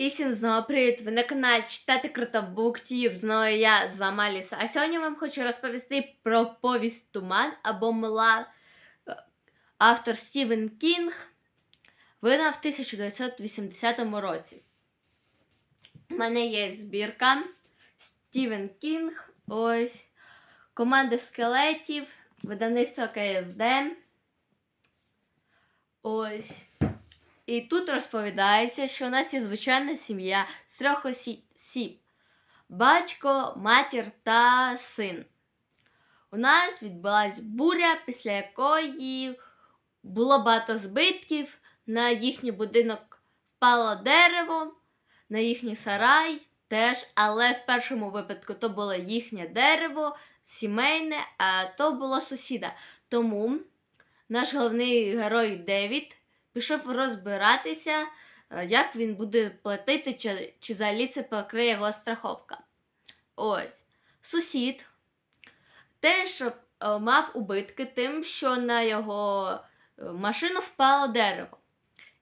І всім знову привіт! Ви на каналі Читати Круто Буктюб. Знову я з вами Аліса. А сьогодні вам хочу розповісти про повість Туман або Мла. Автор Стівен Кінг видав в 1980 році. У мене є збірка Стівен Кінг. Ось. Команда скелетів, видавництво КСД. Ось. І тут розповідається, що у нас є звичайна сім'я з трьох осіб: батько, матір та син. У нас відбулась буря, після якої було багато збитків. На їхній будинок впало дерево, на їхній сарай теж, але в першому випадку то було їхнє дерево, сімейне, а то було сусіда. Тому наш головний герой Девід пішов розбиратися, е, як він буде платити, чи, чи взагалі це покриє його страховка. Ось. Сусід теж е, мав убитки тим, що на його е, машину впало дерево.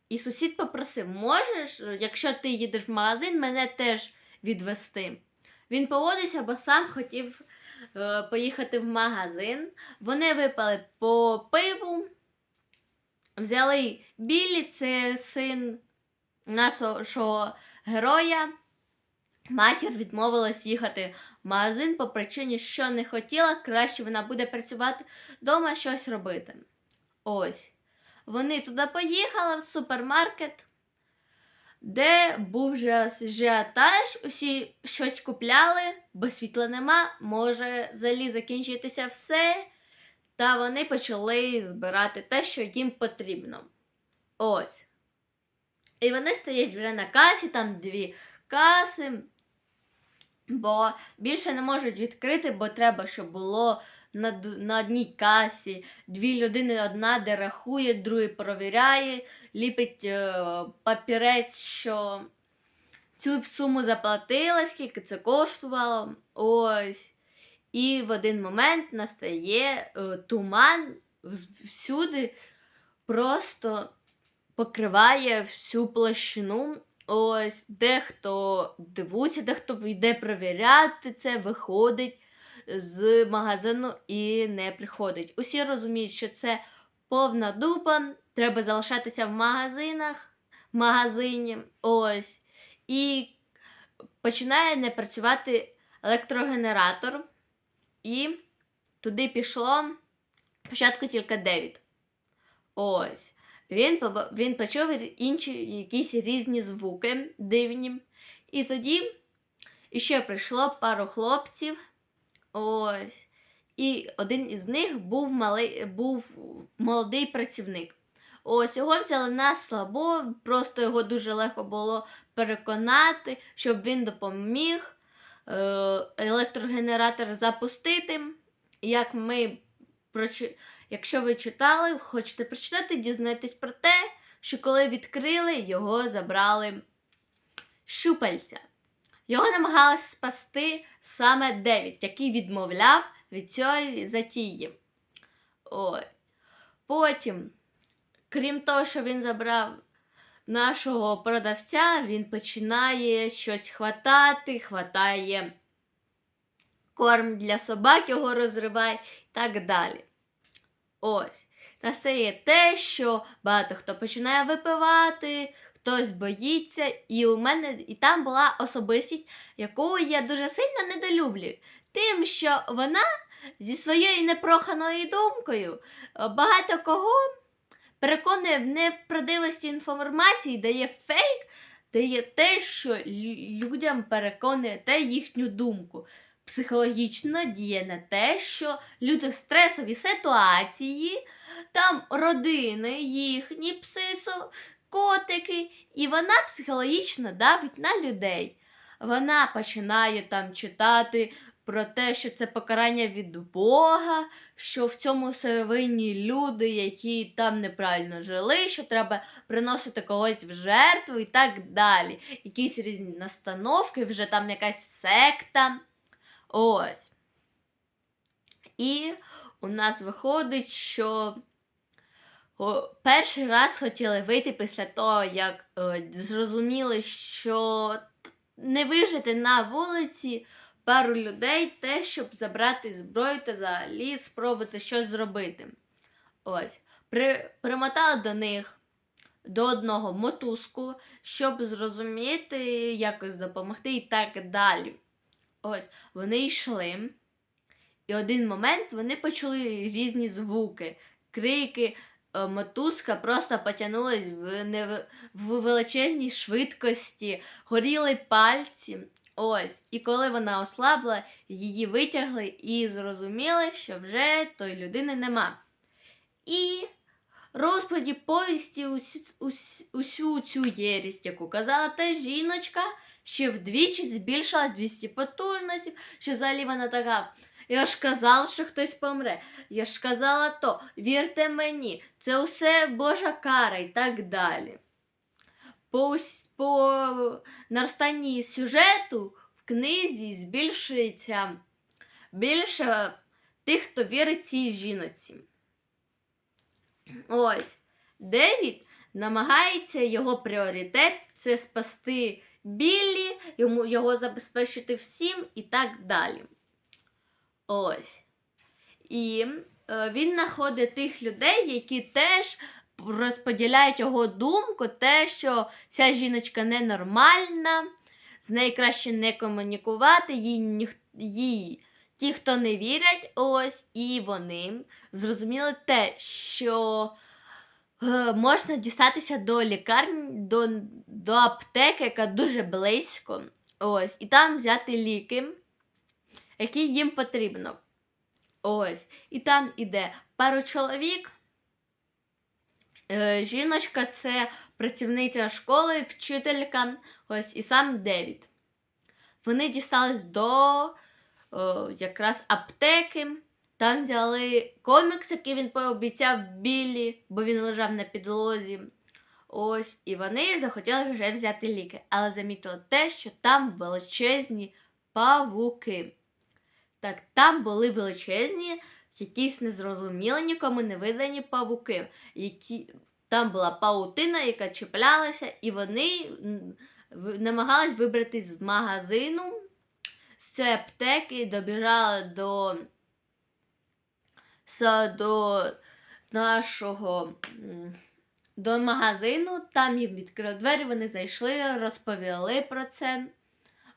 І сусід попросив: можеш, якщо ти їдеш в магазин, мене теж відвести. Він погодився, бо сам хотів поїхати в магазин. Вони випали по пиву. Взяли Біллі, це син нашого героя. Матір відмовилась їхати в магазин по причині, що не хотіла, краще вона буде працювати вдома щось робити. Ось. Вони туди поїхали в супермаркет, де був вже ажіотаж, усі щось купляли, бо світла нема, може взагалі закінчитися все. Та вони почали збирати те, що їм потрібно. Ось. І вони стоять вже на касі, там дві каси, бо більше не можуть відкрити, бо треба, щоб було на, на одній касі дві людини, одна, де рахує, другий провіряє, ліпить е, папірець, що цю суму заплатила, скільки це коштувало. Ось. І в один момент настає е, туман всюди, просто покриває всю площину. Ось дехто дивується, дехто йде перевіряти це, виходить з магазину і не приходить. Усі розуміють, що це повна дупа, треба залишатися в магазинах, в магазині. Ось. І починає не працювати електрогенератор. І туди пішло спочатку тільки Девід. Ось. Він він почув інші якісь різні звуки дивні. І тоді іще прийшло пару хлопців. Ось. І один із них був малий, був молодий працівник. Ось його взяли на слабо, просто його дуже легко було переконати, щоб він допоміг. Е, електрогенератор запустити. Як ми Якщо ви читали, хочете прочитати, дізнайтесь про те, що коли відкрили, його забрали щупальця. Його намагалися спасти саме Девід, який відмовляв від цієї затії. Ой. Потім, крім того, що він забрав нашого продавця він починає щось хватати, хватає корм для собак, його розриває і так далі. Ось. Настає те, що багато хто починає випивати, хтось боїться, і у мене і там була особистість, яку я дуже сильно недолюблюю. Тим, що вона зі своєю непроханою думкою багато кого переконує в неправдивості інформації, дає фейк, дає те, що людям переконує те їхню думку. Психологічно діє на те, що люди в стресовій ситуації, там родини, їхні псисо, котики, і вона психологічно давить на людей. Вона починає там читати про те, що це покарання від Бога, що в цьому все винні люди, які там неправильно жили, що треба приносити когось в жертву і так далі. Якісь різні настановки, вже там якась секта. Ось. І у нас виходить, що перший раз хотіли вийти після того, як е, зрозуміли, що не вижити на вулиці пару людей те, щоб забрати зброю та взагалі спробувати щось зробити. Ось. При, примотали до них до одного мотузку, щоб зрозуміти, якось допомогти і так далі. Ось, вони йшли. І один момент вони почули різні звуки, крики, е, мотузка просто потягнулась в, в величезній швидкості, горіли пальці. Ось. І коли вона ослабла, її витягли і зрозуміли, що вже тої людини нема. І розповіді повісті усі, усю цю єрість, яку казала та жіночка, ще вдвічі збільшила 200 потужності, що взагалі вона така. Я ж казала, що хтось помре. Я ж казала то, вірте мені, це усе Божа кара і так далі. По, по наростанні сюжету в книзі збільшується більше тих, хто вірить цій жіноці. Ось. Девід намагається його пріоритет це спасти Біллі, йому його забезпечити всім і так далі. Ось. І е, він знаходить тих людей, які теж розподіляють його думку, те, що ця жіночка ненормальна, з нею краще не комунікувати, їй, ніх, їй ті, хто не вірять, ось, і вони зрозуміли те, що е, можна дістатися до лікарні, до, до аптеки, яка дуже близько, ось, і там взяти ліки які їм потрібно. Ось. І там іде пару чоловік. Е, жіночка це працівниця школи, вчителька, ось і сам Девід. Вони дістались до о, якраз аптеки. Там взяли комікс, який він пообіцяв Біллі, бо він лежав на підлозі. Ось, і вони захотіли вже взяти ліки, але замітили те, що там величезні павуки. Так, там були величезні, якісь незрозумілі, нікому не видані павуки. Які... Там була паутина, яка чіплялася, і вони намагались вибрати з магазину з цієї аптеки, добіжали до, до нашого до магазину, там їм відкрили двері, вони зайшли, розповіли про це.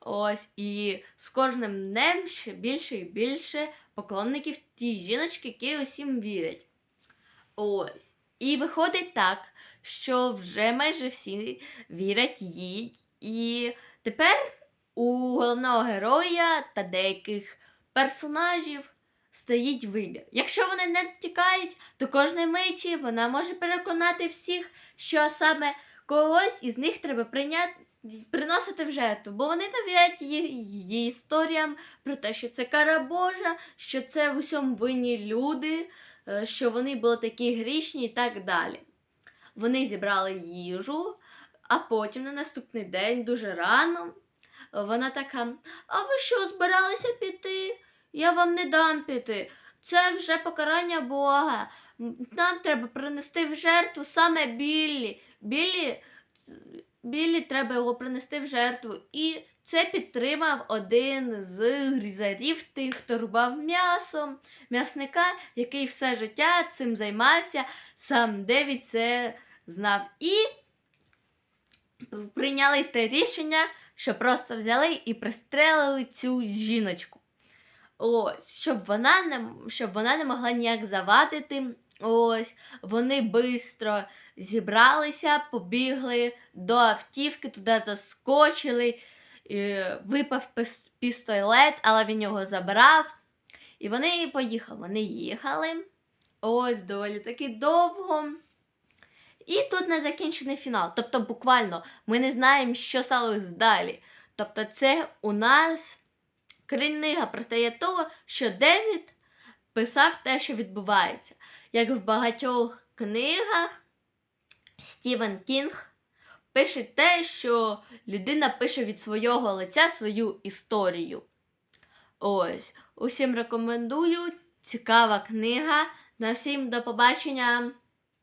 Ось, і з кожним днем ще більше і більше поклонників тій жіночки, які усім вірять. Ось. І виходить так, що вже майже всі вірять їй. І тепер у головного героя та деяких персонажів стоїть вибір. Якщо вони не тікають, то кожної миті вона може переконати всіх, що саме когось із них треба прийняти приносити в жертву, бо вони її, її історіям про те, що це кара Божа, що це в усьому винні люди, е, що вони були такі грішні і так далі. Вони зібрали їжу, а потім на наступний день, дуже рано, вона така: А ви що, збиралися піти? Я вам не дам піти. Це вже покарання Бога. Нам треба принести в жертву саме Біллі. Біллі Біллі треба його принести в жертву. І це підтримав один з грізарів, тих, хто рубав м'ясо, м'ясника, який все життя цим займався. Сам Девід це знав. І прийняли те рішення, що просто взяли і пристрелили цю жіночку. Ось, щоб вона не, щоб вона не могла ніяк завадити. Ось, вони швидко зібралися, побігли до автівки, туди заскочили, випав пістолет, але він його забрав. І вони поїхали. Вони їхали. Ось доволі таки довго. І тут не закінчений фінал. Тобто, буквально, ми не знаємо, що сталося далі. Тобто, це у нас книга про те що Девід писав те, що відбувається. Як в багатьох книгах, Стівен Кінг пише те, що людина пише від свого лиця свою історію. Ось. Усім рекомендую. Цікава книга. На всім до побачення.